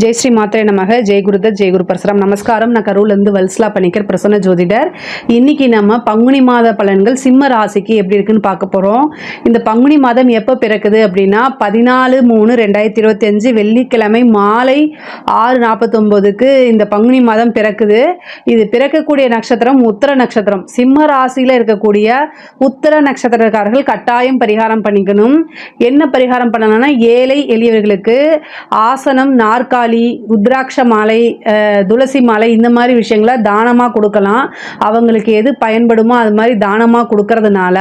ஜெய் ஸ்ரீ மாத்திரை நமக ஜெய் குருத ஜெய் குரு பரசுரம். நமஸ்காரம். நான் கரூர்லேருந்து வல்ஸ்லா பண்ணிக்கர் பிரசன்ன ஜோதிடர். இன்னைக்கு நம்ம பங்குனி மாத பலன்கள் சிம்ம ராசிக்கு எப்படி இருக்குன்னு பார்க்க போகிறோம் இந்த பங்குனி மாதம் எப்போ பிறக்குது அப்படின்னா பதினாலு மூணு ரெண்டாயிரத்தி இருபத்தஞ்சு வெள்ளிக்கிழமை மாலை ஆறு நாற்பத்தொம்போதுக்கு இந்த பங்குனி மாதம் பிறக்குது. இது பிறக்கக்கூடிய நட்சத்திரம் உத்தர நட்சத்திரம். சிம்ம ராசியில் இருக்கக்கூடிய உத்தர நட்சத்திரக்காரர்கள் கட்டாயம் பரிகாரம் பண்ணிக்கணும். என்ன பரிகாரம் பண்ணணும்னா ஏழை எளியவர்களுக்கு ஆசனம் நாற்காலி ருத்ராட்ச மாலை துளசி மாலை இந்த மாதிரி விஷயங்களை தானமாக கொடுக்கலாம். அவங்களுக்கு எது பயன்படுமோ அது மாதிரி தானமாக கொடுக்கறதுனால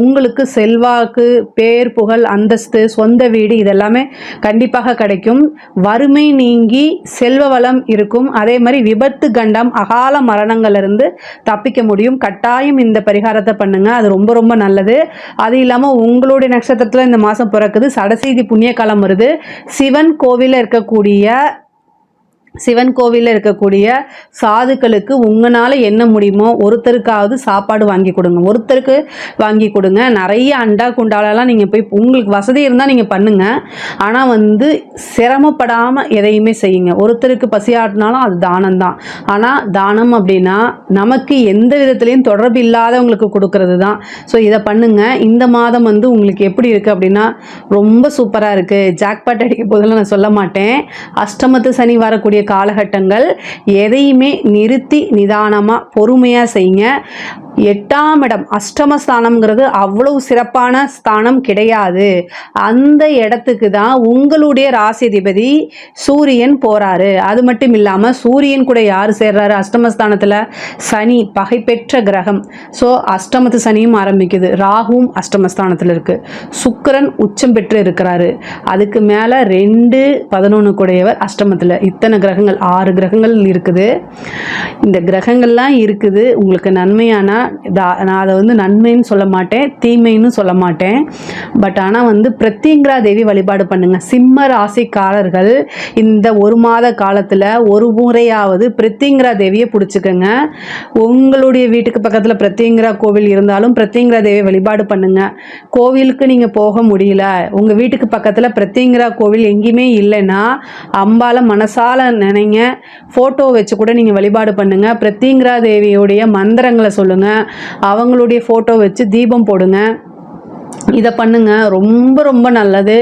உங்களுக்கு செல்வாக்கு பேர் புகழ் அந்தஸ்து சொந்த வீடு இதெல்லாமே கண்டிப்பாக கிடைக்கும். வறுமை நீங்கி செல்வ வளம் இருக்கும். அதே மாதிரி விபத்து கண்டம் அகால மரணங்கள்லேருந்து தப்பிக்க முடியும். கட்டாயம் இந்த பரிகாரத்தை பண்ணுங்கள் அது ரொம்ப ரொம்ப நல்லது. அது இல்லாமல் உங்களுடைய நட்சத்திரத்தில் இந்த மாதம் பிறக்குது. சடசீதி புண்ணிய காலம் வருது. சிவன் கோவிலில் இருக்கக்கூடிய that சிவன் கோவிலில் இருக்கக்கூடிய சாதுக்களுக்கு உங்களால் என்ன முடியுமோ ஒருத்தருக்காவது சாப்பாடு வாங்கி கொடுங்க. ஒருத்தருக்கு வாங்கி கொடுங்க. நிறைய அண்டா குண்டாலெல்லாம் நீங்கள் போய் உங்களுக்கு வசதி இருந்தால் நீங்கள் பண்ணுங்கள் ஆனால் வந்து சிரமப்படாமல் எதையுமே செய்யுங்க. ஒருத்தருக்கு பசியாட்டினாலும் அது தானம் தான் ஆனால் தானம் அப்படின்னா நமக்கு எந்த விதத்துலேயும் தொடர்பு இல்லாதவங்களுக்கு கொடுக்கறது தான் ஸோ இதை பண்ணுங்கள் இந்த மாதம் வந்து உங்களுக்கு எப்படி இருக்குது அப்படின்னா ரொம்ப சூப்பராக இருக்குது ஜாக்பாட் அடிக்க போதெல்லாம் நான் சொல்ல மாட்டேன். அஷ்டமத்து சனி வரக்கூடிய காலகட்டங்கள் எதையுமே நிறுத்தி நிதானமாக பொறுமையாக செய்யுங்க எட்டாம் இடம் அஷ்டமஸ்தானம்ங்கிறது அவ்வளவு சிறப்பான ஸ்தானம் கிடையாது. அந்த இடத்துக்கு தான் உங்களுடைய ராசிதிபதி சூரியன் போறாரு. அது மட்டும் இல்லாமல் சூரியன் கூட யார் சேர்றாரு? அஷ்டமஸ்தானத்தில் சனி பகை பெற்ற கிரகம். ஸோ அஷ்டமத்து சனியும் ஆரம்பிக்குது. ராகுவும் அஷ்டமஸ்தானத்தில் இருக்கு. சுக்கரன் உச்சம் பெற்று இருக்கிறாரு. அதுக்கு மேலே ரெண்டு பதினொன்று கூடையவர் அஷ்டமத்தில். இத்தனை கிரகங்கள் ஆறு கிரகங்கள் இருக்குது. இந்த கிரகங்கள்லாம் இருக்குது. உங்களுக்கு நன்மையான நான் அதை வந்து நன்மைன்னு சொல்ல மாட்டேன் தீமைன்னு சொல்ல மாட்டேன். பட் ஆனால் வந்து பிரத்யங்கிரா தேவி வழிபாடு பண்ணுங்கள் சிம்ம ராசிக்காரர்கள் இந்த ஒரு மாத காலத்தில் ஒரு முறையாவது பிரத்யங்கிரா தேவியை பிடிச்சிக்கோங்க. உங்களுடைய வீட்டுக்கு பக்கத்தில் பிரத்யங்கிரா கோவில் இருந்தாலும் பிரத்யங்கிரா தேவி வழிபாடு பண்ணுங்கள் கோவிலுக்கு நீங்கள் போக முடியல. உங்கள் வீட்டுக்கு பக்கத்தில் பிரத்யங்கிரா கோவில் எங்கேயுமே இல்லைன்னா அம்பால மனசால நினைங்க. ஃபோட்டோ வச்சு கூட நீங்கள் வழிபாடு பண்ணுங்கள் பிரத்யங்கிரா தேவியுடைய மந்திரங்களை சொல்லுங்கள் அவங்களுடைய ஃபோட்டோ வச்சு தீபம் போடுங்க. இதை பண்ணுங்க. ரொம்ப ரொம்ப நல்லது.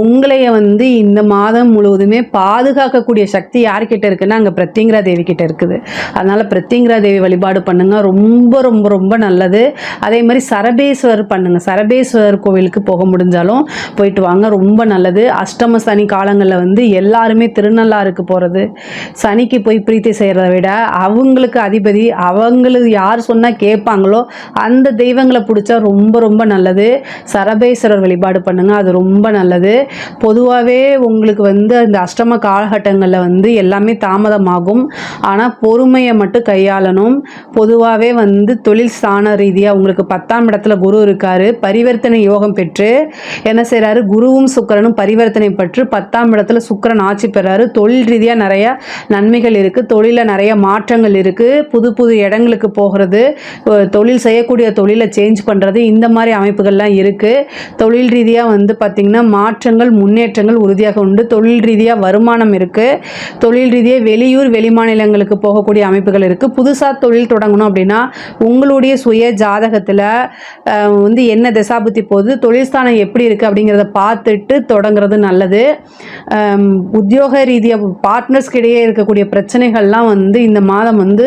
உங்களைய வந்து இந்த மாதம் முழுவதுமே பாதுகாக்கக்கூடிய சக்தி யார்கிட்ட இருக்குன்னா அங்கே பிரத்யங்கரா தேவி கிட்ட இருக்குது. அதனால பிரத்யங்கரா தேவி வழிபாடு பண்ணுங்க. ரொம்ப ரொம்ப ரொம்ப நல்லது. அதே மாதிரி சரபேஸ்வரர் பண்ணுங்க. சரபேஸ்வரர் கோவிலுக்கு போக முடிஞ்சாலும் போயிட்டு வாங்க. ரொம்ப நல்லது. அஷ்டம சனி காலங்களில் வந்து எல்லாருமே திருநள்ளாருக்கு போகிறது சனிக்கு போய் பிரீத்தி செய்கிறத விட அவங்களுக்கு அதிபதி அவங்களுக்கு யார் சொன்னால் கேட்பாங்களோ அந்த தெய்வங்களை பிடிச்சா ரொம்ப ரொம்ப நல்லது. சரபேஸ்வரர் வழிபாடு பண்ணுங்கள் அது ரொம்ப நல்லது. பொதுவாகவே உங்களுக்கு வந்து அந்த அஷ்டம காலகட்டங்களில் வந்து எல்லாமே தாமதமாகும். ஆனால் பொறுமையை மட்டும் கையாளணும். பொதுவாகவே வந்து தொழில் ஸ்தான ரீதியாக உங்களுக்கு பத்தாம் இடத்துல குரு இருக்காரு பரிவர்த்தனை யோகம் பெற்று என்ன செய்கிறாரு குருவும் சுக்கிரனும் பரிவர்த்தனை பெற்று பத்தாம் இடத்துல சுக்கரன் ஆட்சி பெறாரு. தொழில் ரீதியாக நிறைய நன்மைகள் இருக்குது தொழிலில் நிறைய மாற்றங்கள் இருக்குது புது புது இடங்களுக்கு போகிறது தொழில் செய்யக்கூடிய தொழிலை சேஞ்ச் பண்ணுறது இந்த மாதிரி அமைப்புகள்லாம் இருக்குது தொழில் ரீதியாக வந்து பார்த்திங்கன்னா மாற்றங்கள் முன்னேற்றங்கள் உறுதியாக உண்டு. தொழில் ரீதியாக வருமானம் இருக்குது தொழில் ரீதியாக வெளியூர் வெளிமாநிலங்களுக்கு போகக்கூடிய அமைப்புகள் இருக்குது புதுசாக தொழில் தொடங்கணும் அப்படின்னா உங்களுடைய சுய ஜாதகத்தில் வந்து என்ன தசாபுத்தி போகுது தொழில் ஸ்தானம் எப்படி இருக்குது அப்படிங்கிறத பார்த்துட்டு தொடங்குறது நல்லது. உத்தியோக ரீதியாக பார்ட்னர்ஸ்க்கு இடையே இருக்கக்கூடிய பிரச்சனைகள்லாம் வந்து இந்த மாதம் வந்து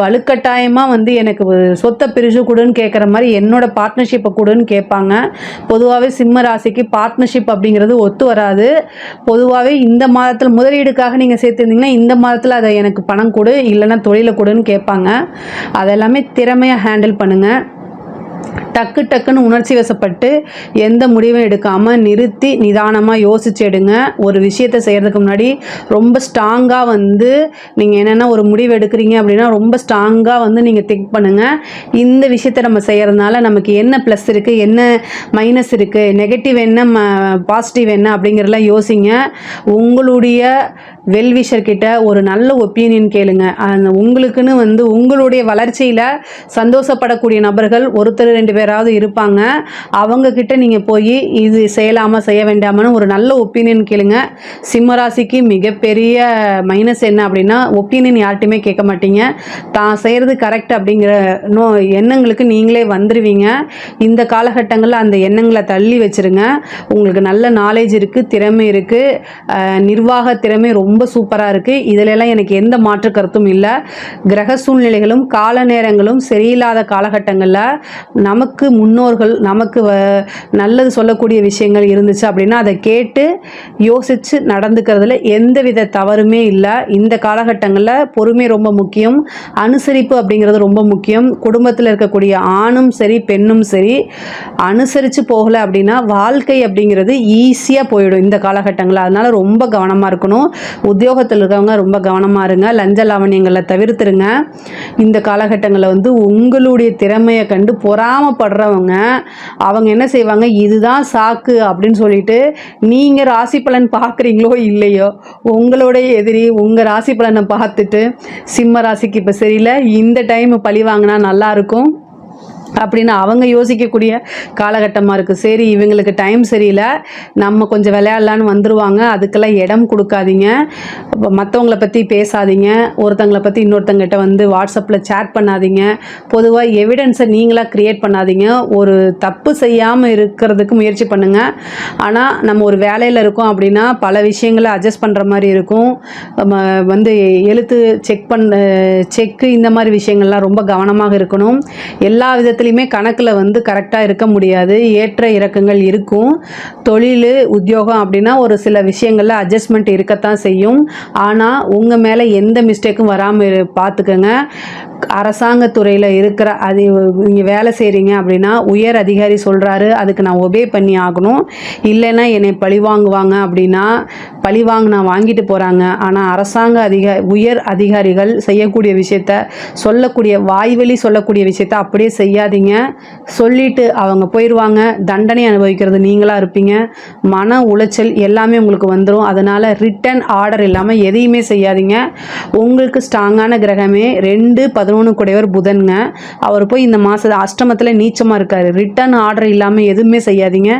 வலுக்கட்டாயமாக வந்து எனக்கு சொத்தை பிரிச்சு கொடுன்னு கேட்குற மாதிரி என்னோட பார்ட்னர்ஷிப்பை கொடுன்னு கேட்பாங்க பொதுவாகவே சிம்ம ராசிக்கு பார்ட்னர்ஷிப் அப்படிங்கிறது ஒத்து வராது. பொதுவாகவே இந்த மாதத்தில் முதலீடுக்காக நீங்கள் சேர்த்துருந்தீங்கன்னா இந்த மாதத்தில் அதை எனக்கு பணம் கொடு இல்லைன்னா தொழிலை கொடுன்னு கேட்பாங்க. அதெல்லாமே திறமையாக ஹேண்டில் பண்ணுங்கள் டக்கு டக்குன்னு உணர்ச்சி வசப்பட்டு எந்த முடிவும் எடுக்காமல் நிறுத்தி நிதானமாக யோசிச்சு எடுங்க. ஒரு விஷயத்தை செய்கிறதுக்கு முன்னாடி ரொம்ப ஸ்ட்ராங்காக வந்து நீங்கள் என்னென்ன ஒரு முடிவு எடுக்கிறீங்க அப்படின்னா ரொம்ப ஸ்ட்ராங்காக வந்து நீங்கள் திங்க் பண்ணுங்கள் இந்த விஷயத்தை நம்ம செய்கிறதுனால நமக்கு என்ன ப்ளஸ் இருக்குது என்ன மைனஸ் இருக்குது நெகட்டிவ் என்ன பாசிட்டிவ் என்ன அப்படிங்கிறதெல்லாம் யோசிங்க. உங்களுடைய வெல்விஷர் கிட்ட ஒரு நல்ல ஒப்பீனியன் கேளுங்க. அந்த உங்களுக்குன்னு வந்து உங்களுடைய வளர்ச்சியில் சந்தோஷப்படக்கூடிய நபர்கள் ஒருத்தர் ரெண்டு பேர் யாராவது இருப்பாங்க அவங்கக்கிட்ட நீங்கள் போய் இது செய்யலாமா செய்ய வேண்டாமான்னு ஒரு நல்ல ஒப்பீனியன் கேளுங்க. சிம்மராசிக்கு மிகப்பெரிய மைனஸ் என்ன அப்படின்னா ஒப்பீனியன் யார்ட்டையுமே கேட்க மாட்டீங்க. தான் செய்கிறது கரெக்ட் அப்படிங்கிற நோ எண்ணங்களுக்கு நீங்களே வந்துடுவீங்க இந்த காலகட்டங்களில் அந்த எண்ணங்களை தள்ளி வச்சுருங்க. உங்களுக்கு நல்ல நாலேஜ் இருக்குது திறமை இருக்குது நிர்வாக திறமை ரொம்ப சூப்பராக இருக்குது இதிலெல்லாம் எனக்கு எந்த மாற்று கருத்தும் இல்லை. கிரக சூழ்நிலைகளும் கால நேரங்களும் சரியில்லாத காலகட்டங்களில் நமக்கு முன்னோர்கள் நமக்கு வ- நல்லது சொல்லக்கூடிய விஷயங்கள் இருந்துச்சு அப்படின்னா அதை கேட்டு யோசித்து நடந்துக்கிறதுல எந்த வித தவறுமே இல்லை. இந்த காலகட்டங்களில் பொறுமை ரொம்ப முக்கியம். அனுசரிப்பு அப்படிங்கிறது ரொம்ப முக்கியம். குடும்பத்தில் இருக்கக்கூடிய ஆணும் சரி பெண்ணும் சரி அனுசரித்து போகலை அப்படின்னா வாழ்க்கை அப்படிங்கிறது ஈஸியாக போயிடும் இந்த காலகட்டங்களில். அதனால் ரொம்ப கவனமாக இருக்கணும். உத்தியோகத்தில் இருக்கவங்க ரொம்ப கவனமாக இருங்க. லஞ்ச லாவணியங்களை தவிர்த்துருங்க. இந்த காலகட்டங்களில் வந்து உங்களுடைய திறமையை கண்டு சிரமப்படுறவங்க அவங்க என்ன செய்வாங்க இதுதான் சாக்கு அப்படின்னு சொல்லிட்டு நீங்கள் ராசி பலன் பார்க்குறீங்களோ இல்லையோ உங்களுடைய எதிரி உங்கள் ராசி பலனை பார்த்துட்டு சிம்ம ராசிக்கு இப்போ சரியில்லை இந்த டைம் பழி வாங்கினா நல்லா இருக்கும். அப்படின்னு அவங்க யோசிக்கக்கூடிய காலகட்டமாக இருக்குது சரி இவங்களுக்கு டைம் சரியில்லை. நம்ம கொஞ்சம் விளையாடலான்னு வந்துருவாங்க. அதுக்கெல்லாம் இடம் கொடுக்காதீங்க. மற்றவங்கள பற்றி பேசாதீங்க. ஒருத்தங்களை பற்றி இன்னொருத்தங்கிட்ட வந்து வாட்ஸ்அப்பில் சேட் பண்ணாதீங்க. பொதுவாக எவிடன்ஸை நீங்களாக க்ரியேட் பண்ணாதீங்க. ஒரு தப்பு செய்யாமல் இருக்கிறதுக்கு முயற்சி பண்ணுங்கள் ஆனால் நம்ம ஒரு வேலையில் இருக்கோம் அப்படின்னா பல விஷயங்களை அட்ஜஸ்ட் பண்ணுற மாதிரி இருக்கும். வந்து எழுத்து செக் பண்ண செக்கு இந்த மாதிரி விஷயங்கள்லாம் ரொம்ப கவனமாக இருக்கணும். எல்லா விதத்துலையும் கணக்கில் வந்து கரெக்டாக இருக்க முடியாது. ஏற்ற இறக்கங்கள் இருக்கும். தொழில் உத்தியோகம் அப்படின்னா ஒரு சில விஷயங்களில் அட்ஜஸ்ட்மெண்ட் இருக்கத்தான் செய்யும். ஆனால் உங்கள் மேலே எந்த மிஸ்டேக்கும் வராமல் பார்த்துக்கோங்க அரசாங்கத்துறையில் இருக்கிற அது நீங்கள் வேலை செய்கிறீங்க அப்படின்னா உயர் அதிகாரி சொல்கிறாரு அதுக்கு நான் ஒபே பண்ணி ஆகணும். இல்லைன்னா என்னை பழி வாங்குவாங்க அப்படின்னா பழி வாங்கினா வாங்கிட்டு போகிறாங்க ஆனால் அரசாங்க அதிக உயர் அதிகாரிகள் செய்யக்கூடிய விஷயத்த சொல்லக்கூடிய வாய்வெளி சொல்லக்கூடிய விஷயத்த அப்படியே செய்யாதீங்க. சொல்லிட்டு அவங்க போயிடுவாங்க தண்டனை அனுபவிக்கிறது நீங்களாக இருப்பீங்க. மன உளைச்சல் எல்லாமே உங்களுக்கு வந்துடும் அதனால் ரிட்டன் ஆர்டர் இல்லாமல் எதையுமே செய்யாதீங்க. உங்களுக்கு ஸ்ட்ராங்கான கிரகமே ரெண்டு பதினொன்று கூடையவர் புதனுங்க. அவர் போய் இந்த மாதம் அஷ்டமத்தில் நீச்சமாக இருக்கார். ரிட்டன் ஆர்டர் இல்லாமல் எதுவுமே செய்யாதீங்க.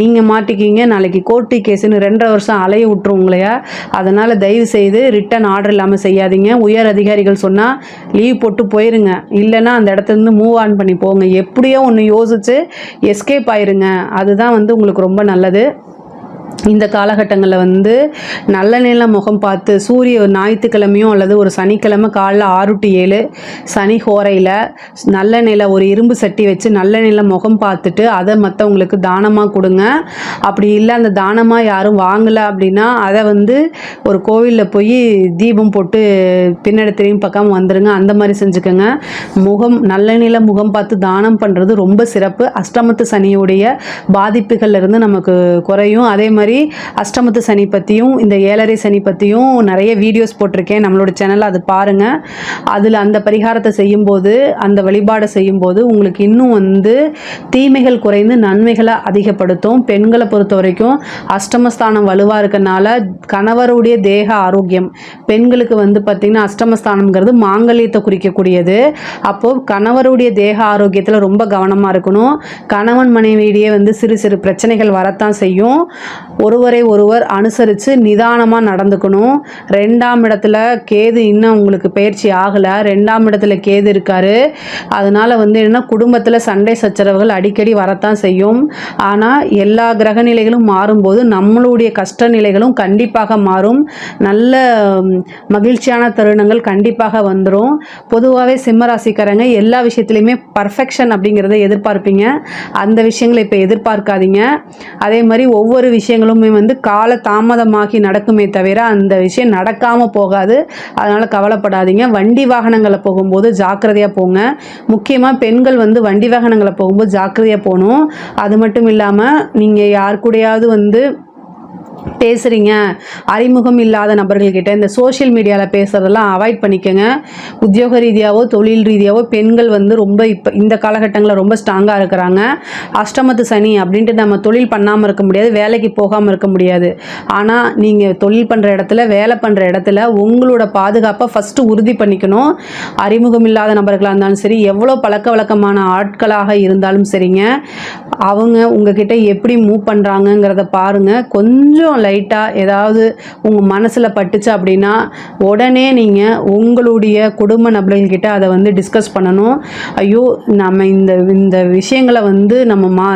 நீங்கள் மாட்டிக்கிங்க. நாளைக்கு கோர்ட்டு கேஸுன்னு ரெண்டரை வருஷம் அலைய விட்டுரும் உங்களையா அதனால் தயவு செய்து ரிட்டன் ஆர்டர் இல்லாமல் செய்யாதீங்க. உயர் அதிகாரிகள் சொன்னால் லீவ் போட்டு போயிருங்க. இல்லைன்னா அந்த இடத்துல இருந்து மூவ் ஆன் பண்ணி போங்க. எப்படியோ ஒன்று யோசித்து எஸ்கேப் ஆயிருங்க. அதுதான் வந்து உங்களுக்கு ரொம்ப நல்லது. இந்த காலகட்டங்களில் வந்து நல்ல நில முகம் பார்த்து சூரிய ஒரு ஞாயிற்றுக்கிழமையும் அல்லது ஒரு சனிக்கிழமை காலைல ஆறு டு ஏழு சனி ஹோரையில் நல்ல நில ஒரு இரும்பு சட்டி வச்சு நல்ல நில முகம் பார்த்துட்டு அதை மற்றவங்களுக்கு தானமாக கொடுங்க. அப்படி இல்லை அந்த தானமாக யாரும் வாங்கலை அப்படின்னா அதை வந்து ஒரு கோவிலில் போய் தீபம் போட்டு பின்னாடி திரும்பி வந்துடுங்க அந்த மாதிரி செஞ்சுக்கோங்க. முகம் நல்ல நில முகம் பார்த்து தானம் பண்ணுறது ரொம்ப சிறப்பு. அஷ்டமத்து சனியுடைய பாதிப்புகள்லேருந்து நமக்கு குறையும். அதே மாதிரி மாதிரி அஷ்டமத்து சனி பற்றியும் இந்த ஏழரை சனி பற்றியும் நிறைய வீடியோஸ் போட்டிருக்கேன். நம்மளோட சேனலில் அது பாருங்கள் அதில் அந்த பரிகாரத்தை செய்யும்போது அந்த வழிபாடை செய்யும்போது உங்களுக்கு இன்னும் வந்து தீமைகள் குறைந்து நன்மைகளை அதிகப்படுத்தும். பெண்களை பொறுத்த வரைக்கும் அஷ்டமஸ்தானம் வலுவாக இருக்கனால கணவருடைய தேக ஆரோக்கியம். பெண்களுக்கு வந்து பார்த்திங்கன்னா அஷ்டமஸ்தானம்ங்கிறது மாங்கல்யத்தை குறிக்கக்கூடியது. அப்போது கணவருடைய தேக ஆரோக்கியத்தில் ரொம்ப கவனமாக இருக்கணும். கணவன் மனைவியிடையே வந்து சிறு சிறு பிரச்சனைகள் வரத்தான் செய்யும். ஒருவரை ஒருவர் அனுசரித்து நிதானமாக நடந்துக்கணும். ரெண்டாம் இடத்துல கேது இன்னும் உங்களுக்கு பயிற்சி ஆகலை. ரெண்டாம் இடத்துல கேது இருக்காரு. அதனால் வந்து என்னென்னா குடும்பத்தில் சண்டை சச்சரவுகள் அடிக்கடி வரத்தான் செய்யும். ஆனால் எல்லா கிரக நிலைகளும் மாறும்போது நம்மளுடைய கஷ்ட நிலைகளும் கண்டிப்பாக மாறும். நல்ல மகிழ்ச்சியான தருணங்கள் கண்டிப்பாக வந்துடும் பொதுவாகவே சிம்மராசிக்காரங்க எல்லா விஷயத்துலையுமே பர்ஃபெக்ஷன் அப்படிங்கிறத எதிர்பார்ப்பீங்க. அந்த விஷயங்களை இப்போ எதிர்பார்க்காதீங்க. அதே மாதிரி ஒவ்வொரு விஷயங்களுமே வந்து கால தாமதமாகி நடக்குமே தவிர அந்த விஷயம் நடக்காமல் போகாது. அதனால் கவலைப்படாதீங்க. வண்டி வாகனங்களை போகும்போது ஜாக்கிரதையாக போங்க. முக்கியமாக பெண்கள் வந்து வண்டி வாகனங்களை போகும்போது ஜாக்கிரதையாக போகணும். அது மட்டும் இல்லாமல் நீங்கள் யார் கூடயாவது வந்து பேசுகிறீங்க அறிமுகம் இல்லாத நபர்கள்கிட்ட இந்த சோஷியல் மீடியாவில் பேசுகிறதெல்லாம் அவாய்ட் பண்ணிக்கோங்க. உத்தியோக ரீதியாகவோ தொழில் ரீதியாகவோ பெண்கள் வந்து ரொம்ப இப்போ இந்த காலகட்டங்களில் ரொம்ப ஸ்ட்ராங்காக இருக்கிறாங்க. அஷ்டமத்து சனி அப்படின்ட்டு நம்ம தொழில் பண்ணாமல் இருக்க முடியாது. வேலைக்கு போகாமல் இருக்க முடியாது. ஆனால் நீங்கள் தொழில் பண்ணுற இடத்துல வேலை பண்ணுற இடத்துல உங்களோட பாதுகாப்பை ஃபஸ்ட்டு உறுதி பண்ணிக்கணும். அறிமுகம் இல்லாத நபர்களாக இருந்தாலும் சரி எவ்வளோ பழக்க வழக்கமான ஆட்களாக இருந்தாலும் சரிங்க. அவங்க உங்ககிட்ட எப்படி மூவ் பண்ணுறாங்கங்கிறத பாருங்கள் கொஞ்சம் லைட்டாக ஏதாவது உங்கள் மனசில் பட்டுச்சு அப்படின்னா உடனே நீங்கள் உங்களுடைய குடும்ப நபர்கள்கிட்ட அதை வந்து டிஸ்கஸ் பண்ணணும். ஐயோ நம்ம இந்த இந்த விஷயங்களை வந்து நம்ம ம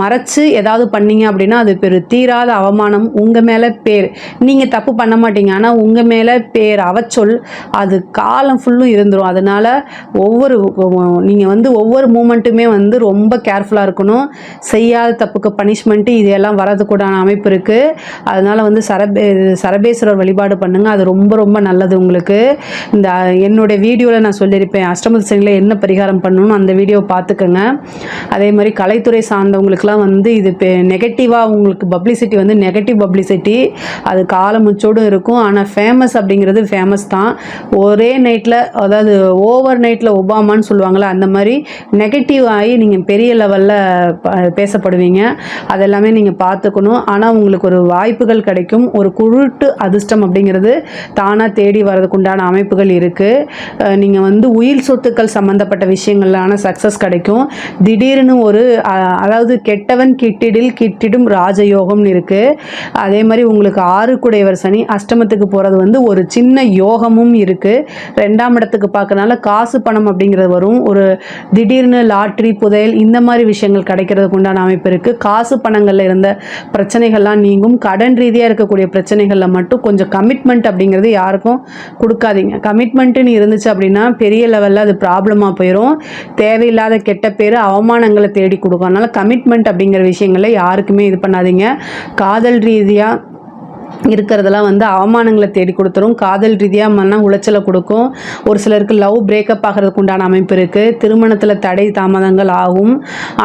மறைச்சு ஏதாவது பண்ணீங்க அப்படின்னா அது பெரு தீராத அவமானம் உங்கள் மேலே பேர். நீங்கள் தப்பு பண்ண மாட்டீங்க ஆனால் உங்கள் மேலே பேர் அவச்சொல் அது காலம் ஃபுல்லும் இருந்துடும் அதனால் ஒவ்வொரு நீங்கள் வந்து ஒவ்வொரு மூமெண்ட்டுமே வந்து ரொம்ப கேர்ஃபுல்லாக இருக்கணும். செய்யாத தப்புக்கு பனிஷ்மெண்ட்டு இதெல்லாம் வரதுக்கூடான அமைப்பு இருக்குது அதனால் வந்து சரபே சரபேஸ்வரர் வழிபாடு பண்ணுங்கள் அது ரொம்ப ரொம்ப நல்லது உங்களுக்கு. இந்த என்னுடைய வீடியோவில் நான் சொல்லியிருப்பேன் அஷ்டமத்து சனியில் என்ன பரிகாரம் பண்ணணும்னு அந்த வீடியோவை பார்த்துக்கோங்க. அதே மாதிரி கலைத்துறை சார்ந்தவங்களுக்குலாம் வந்து இது நெகட்டிவாக உங்களுக்கு பப்ளிசிட்டி வந்து நெகட்டிவ் பப்ளிசிட்டி அது காலம் முச்சோடும் இருக்கும். ஆனால் ஃபேமஸ் அப்படிங்கிறது ஃபேமஸ் தான். ஒரே நைட்டில் அதாவது ஓவர் நைட்டில் ஒபாமான்னு சொல்லுவாங்களே அந்த மாதிரி நெகட்டிவ் ஆகி நீங்கள் பெரிய லெவலில் பேசப்படுவீங்க. அதெல்லாமே நீங்கள் பார்த்துக்கணும். ஆனால் உங்களுக்கு ஒரு வாய்ப்புகள் கிடைக்கும். ஒரு குருட்டு அதிர்ஷ்டம் அப்படிங்கிறது தானாக தேடி வர்றதுக்குண்டான அமைப்புகள் இருக்குது நீங்கள் வந்து உயிர் சொத்துக்கள் சம்மந்தப்பட்ட விஷயங்களான சக்ஸஸ் கிடைக்கும். திடீர்னு ஒரு அதாவது கெட்டவன் கிட்டிடில் கிட்டிடும் ராஜயோகம்னு இருக்குது அதே மாதிரி உங்களுக்கு ஆறு குடையவர் சனி அஷ்டமத்துக்கு போகிறது வந்து ஒரு சின்ன யோகமும் இருக்குது ரெண்டாம் இடத்துக்கு பார்க்கறனால காசு பணம் அப்படிங்கிறது வரும். ஒரு திடீர்னு லாட்ரி புதையல் இந்த மாதிரி விஷயங்கள் கிடைக்கிறதுக்கு உண்டான அமைப்பு இருக்குது காசு பணங்களில் இருந்த பிரச்சனைகள்லாம் நீங்கும். கடன் ரீதியாக இருக்கக்கூடிய பிரச்சனைகளில் மட்டும் கொஞ்சம் கமிட்மெண்ட் அப்படிங்கிறது யாருக்கும் கொடுக்காதீங்க. கமிட்மெண்ட்டுன்னு இருந்துச்சு அப்படின்னா பெரிய லெவலில் அது ப்ராப்ளமாக போயிடும் தேவையில்லாத கெட்ட பேர் அவமானங்களை தேடி கொடுக்கும். அதனால் கமிட்மெண்ட் அப்படிங்கிற விஷயங்களை யாருக்குமே இது பண்ணாதீங்க. காதல் ரீதியாக இருக்கிறதெல்லாம் வந்து அவமானங்களை தேடி கொடுத்துரும். காதல் ரீதியாக மன உளைச்சலை கொடுக்கும். ஒரு சிலருக்கு லவ் பிரேக்கப் ஆகிறதுக்கு உண்டான அமைப்பு இருக்குது திருமணத்தில் தடை தாமதங்கள் ஆகும்.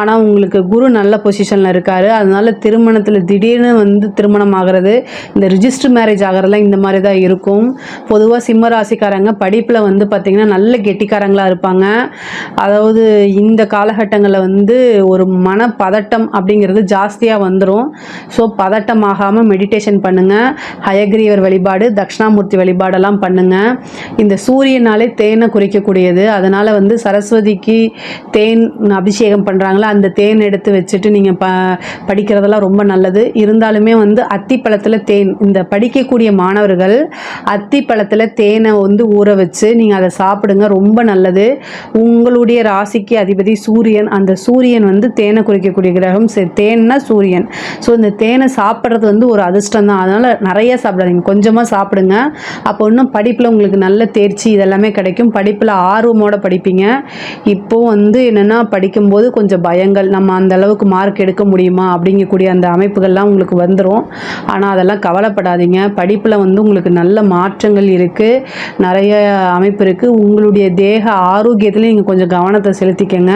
ஆனால் உங்களுக்கு குரு நல்ல பொசிஷனில் இருக்கார். அதனால திருமணத்தில் திடீர்னு வந்து திருமணம் ஆகிறது இந்த ரிஜிஸ்டர் மேரேஜ் ஆகிறதுலாம் இந்த மாதிரி தான் இருக்கும். பொதுவாக சிம்ம ராசிக்காரங்க படிப்பில் வந்து பார்த்திங்கன்னா நல்ல கெட்டிக்காரங்களாக இருப்பாங்க. அதாவது இந்த காலகட்டங்களில் வந்து ஒரு மன பதட்டம் அப்படிங்கிறது ஜாஸ்தியாக வந்துடும் ஸோ பதட்டம் ஆகாமல் மெடிடேஷன் பண்ணுங்கள் ஹயக்ரீவர் வழிபாடு தட்சிணாமூர்த்தி வழிபாடெல்லாம் பண்ணுங்கள் இந்த சூரியனாலே தேனை குறிக்கக்கூடியது. அதனால் வந்து சரஸ்வதிக்கு தேன் அபிஷேகம் பண்ணுறாங்களா அந்த தேன் எடுத்து வச்சுட்டு நீங்கள் ப படிக்கிறதெல்லாம் ரொம்ப நல்லது. இருந்தாலுமே வந்து அத்திப்பழத்தில் தேன் இந்த படிக்கக்கூடிய மாணவர்கள் அத்திப்பழத்தில் தேனை வந்து ஊற வச்சு நீங்கள் அதை சாப்பிடுங்க ரொம்ப நல்லது. உங்களுடைய ராசிக்கு அதிபதி சூரியன். அந்த சூரியன் வந்து தேனை குறிக்கக்கூடிய கிரகம் தேன்னா சூரியன். ஸோ இந்த தேனை சாப்பிட்றது வந்து ஒரு அதிர்ஷ்டம் தான் அதனால் நிறைய சாப்பிடாதீங்க. கொஞ்சமாக சாப்பிடுங்க. அப்போ இன்னும் படிப்பில் உங்களுக்கு நல்ல தேர்ச்சி இதெல்லாமே கிடைக்கும். படிப்பில் ஆர்வமோடு படிப்பீங்க. இப்போ வந்து என்னென்னா படிக்கும்போது கொஞ்சம் பயங்கள். நம்ம அந்த அளவுக்கு மார்க் எடுக்க முடியுமா? அப்படிங்கக்கூடிய அந்த அமைப்புகள்லாம் உங்களுக்கு வந்துடும் ஆனால் அதெல்லாம் கவலைப்படாதீங்க. படிப்பில் வந்து உங்களுக்கு நல்ல மாற்றங்கள் இருக்குது நிறைய அமைப்பு இருக்குது உங்களுடைய தேக ஆரோக்கியத்தில் நீங்கள் கொஞ்சம் கவனத்தை செலுத்திக்கங்க.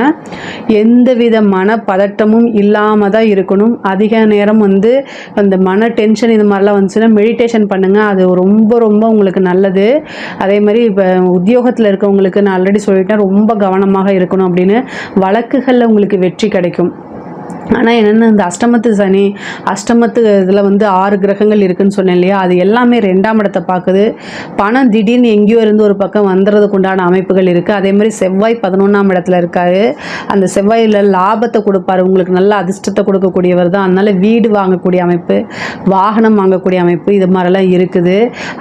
எந்தவித மன பதட்டமும் இல்லாமல் தான் இருக்கணும். அதிக நேரம் வந்து அந்த மன டென்ஷன் இது மாதிரிலாம் வந்துச்சுன்னா மெடிடேஷன் பண்ணுங்கள் அது ரொம்ப ரொம்ப உங்களுக்கு நல்லது. அதே மாதிரி இப்போ உத்தியோகத்தில் இருக்கவங்களுக்கு நான் ஆல்ரெடி சொல்லிட்டேன் ரொம்ப கவனமாக இருக்கணும் அப்படின்னு வழக்குகளில் உங்களுக்கு வெற்றி கிடைக்கும். ஆனால் என்னென்ன இந்த அஷ்டமத்து சனி அஷ்டமத்து இதில் வந்து ஆறு கிரகங்கள் இருக்குதுன்னு சொன்னேன் இல்லையா? அது எல்லாமே ரெண்டாம் இடத்தை பார்க்குது. பணம் திடீர்னு எங்கேயோ இருந்து ஒரு பக்கம் வந்துறதுக்கு உண்டான அமைப்புகள் இருக்குது அதே மாதிரி செவ்வாய் பதினொன்றாம் இடத்துல இருக்காரு. அந்த செவ்வாயில் லாபத்தை கொடுப்பாரு. உங்களுக்கு நல்ல அதிர்ஷ்டத்தை கொடுக்கக்கூடியவர் தான். அதனால் வீடு வாங்கக்கூடிய அமைப்பு வாகனம் வாங்கக்கூடிய அமைப்பு இது மாதிரிலாம் இருக்குது.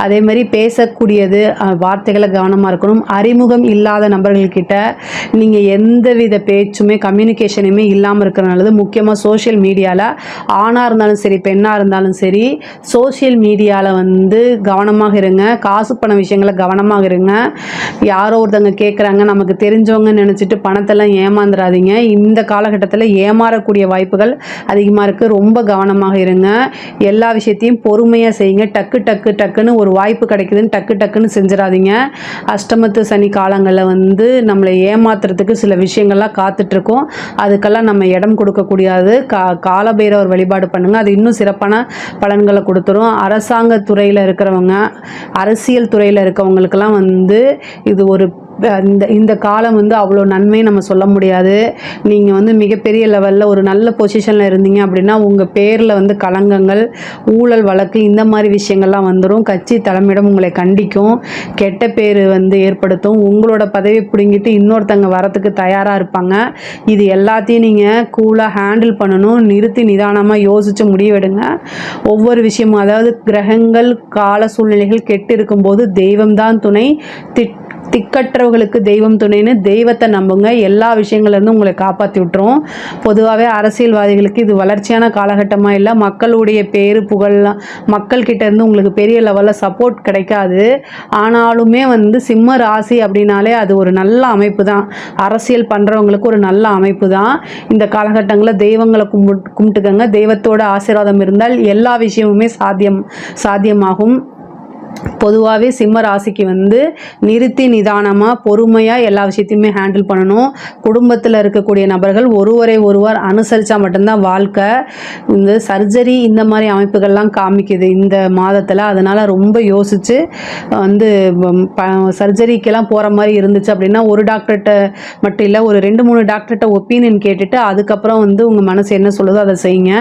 அதே மாதிரி பேசக்கூடியது வார்த்தைகளை கவனமாக இருக்கணும். அறிமுகம் இல்லாத நபர்கள்கிட்ட நீங்கள் எந்தவித பேச்சுமே கம்யூனிகேஷனுமே இல்லாமல் இருக்கிறனால முக்கிய முக்கியமாக சோஷியல் மீடியாவில் ஆணாக இருந்தாலும் சரி பெண்ணாக இருந்தாலும் சரி சோஷியல் மீடியாவில் வந்து கவனமாக இருங்க. காசு பண விஷயங்களை கவனமாக இருங்க. யாரோ ஒருத்தவங்க கேட்குறாங்க நமக்கு தெரிஞ்சவங்க நினச்சிட்டு பணத்தெல்லாம் ஏமாந்துடாதீங்க இந்த காலகட்டத்தில் ஏமாறக்கூடிய வாய்ப்புகள் அதிகமாக இருக்குது ரொம்ப கவனமாக இருங்க. எல்லா விஷயத்தையும் பொறுமையாக செய்யுங்க. டக்கு டக்கு டக்குன்னு ஒரு வாய்ப்பு கிடைக்குதுன்னு டக்கு டக்குன்னு செஞ்சிடாதீங்க. அஷ்டமத்து சனி காலங்களில் வந்து நம்மளை ஏமாத்துறதுக்கு சில விஷயங்கள்லாம் காத்துட்ருக்கோம் அதுக்கெல்லாம் நம்ம இடம் கொடுக்கக்கூடிய முடியாது. கா காலபைரவர் வழிபாடு பண்ணுங்கள் அது இன்னும் சிறப்பான பலன்களை கொடுத்துரும். அரசாங்க துறையில் இருக்கிறவங்க அரசியல் துறையில் இருக்கவங்களுக்கெல்லாம் வந்து இது ஒரு இந்த இந்த காலம் வந்து அவ்வளோ நன்மை நம்ம சொல்ல முடியாது. நீங்கள் வந்து மிகப்பெரிய லெவலில் ஒரு நல்ல பொசிஷனில் இருந்தீங்க அப்படின்னா உங்கள் பேரில் வந்து களங்கங்கள் ஊழல் வழக்கு இந்த மாதிரி விஷயங்கள்லாம் வந்துடும் கட்சி தலைமையிடம் உங்களை கண்டிக்கும். கெட்ட பேர் வந்து ஏற்படுத்தும். உங்களோட பதவி பிடுங்கிட்டு இன்னொருத்தங்க வரத்துக்கு தயாராக இருப்பாங்க. இது எல்லாத்தையும் நீங்கள் கூலாக ஹேண்டில் பண்ணணும். நிறுத்தி நிதானமாக யோசித்து முடிவெடுங்க. ஒவ்வொரு விஷயமும் அதாவது கிரகங்கள் கால சூழ்நிலைகள் கெட்டு இருக்கும்போது தெய்வம்தான் துணை. திட் திக்கற்றவர்களுக்கு தெய்வம் துணைன்னு தெய்வத்தை நம்புங்க. எல்லா விஷயங்கள்லேருந்து உங்களை காப்பாற்றி விட்டுரும் பொதுவாகவே அரசியல்வாதிகளுக்கு இது வளர்ச்சியான காலகட்டமாக இல்லை மக்களுடைய பேரு புகழ்லாம் மக்கள்கிட்ட இருந்து உங்களுக்கு பெரிய லெவலில் சப்போர்ட் கிடைக்காது. ஆனாலுமே வந்து சிம்ம ராசி அப்படின்னாலே அது ஒரு நல்ல அமைப்பு தான் அரசியல் பண்ணுறவங்களுக்கு ஒரு நல்ல அமைப்பு தான் இந்த காலகட்டங்களில் தெய்வங்களை கும்பிட்டு கும்பிட்டுக்கங்க. தெய்வத்தோட ஆசீர்வாதம் இருந்தால் எல்லா விஷயமுமே சாத்தியம் சாத்தியமாகும். பொதுவாகவே சிம்ம ராசிக்கு வந்து நிறுத்தி நிதானமாக பொறுமையாக எல்லா விஷயத்தையுமே ஹேண்டில் பண்ணணும். குடும்பத்தில் இருக்கக்கூடிய நபர்கள் ஒருவரை ஒருவர் அனுசரித்தா மட்டும்தான் வாழ்க்கை. இந்த சர்ஜரி இந்த மாதிரி அமைப்புகள்லாம் காமிக்குது இந்த மாதத்தில். அதனால் ரொம்ப யோசித்து வந்து ப சர்ஜரிக்கெல்லாம் போகிற மாதிரி இருந்துச்சு அப்படின்னா ஒரு டாக்டர்கிட்ட மட்டும் இல்லை ஒரு ரெண்டு மூணு டாக்டர்கிட்ட ஒப்பீனியன் கேட்டுட்டு அதுக்கப்புறம் வந்து உங்கள் மனசு என்ன சொல்லுதோ அதை செய்யுங்க.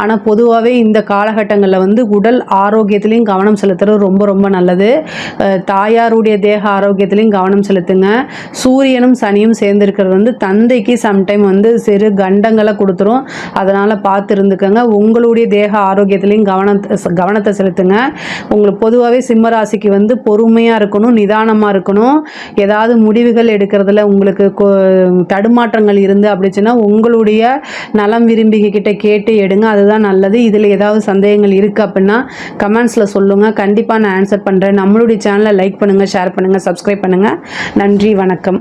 ஆனால் பொதுவாகவே இந்த காலகட்டங்களில் வந்து உடல் ஆரோக்கியத்துலேயும் கவனம் செலுத்துறது ரொம்ப ரொம்ப ரொம்ப நல்லது. தாயாருடைய தேக ஆரோக்கியத்திலையும் கவனம் செலுத்துங்க. சூரியனும் சனியும் சேர்ந்துருக்கிறது வந்து தந்தைக்கு சம்டைம் வந்து சிறு கண்டங்களை கொடுத்துரும். அதனால் பார்த்து இருந்துக்கோங்க. உங்களுடைய தேக ஆரோக்கியத்திலையும் கவனத்தை கவனத்தை செலுத்துங்க. உங்களுக்கு பொதுவாகவே சிம்மராசிக்கு வந்து பொறுமையாக இருக்கணும் நிதானமாக இருக்கணும். ஏதாவது முடிவுகள் எடுக்கிறதுல உங்களுக்கு கொ- தடுமாற்றங்கள் இருந்து அப்படிச்சுன்னா உங்களுடைய நலம் விரும்பிக கிட்ட கேட்டு எடுங்க. அதுதான் நல்லது. இதில் ஏதாவது சந்தேகங்கள் இருக்குது அப்படின்னா கமெண்ட்ஸில் சொல்லுங்கள் கண்டிப்பாக நான் ஆன்சர் பண்ணுறேன் நம்மளுடைய சேனலை லைக் பண்ணுங்கள் ஷேர் பண்ணுங்கள் சப்ஸ்கிரைப் பண்ணுங்கள் நன்றி வணக்கம்.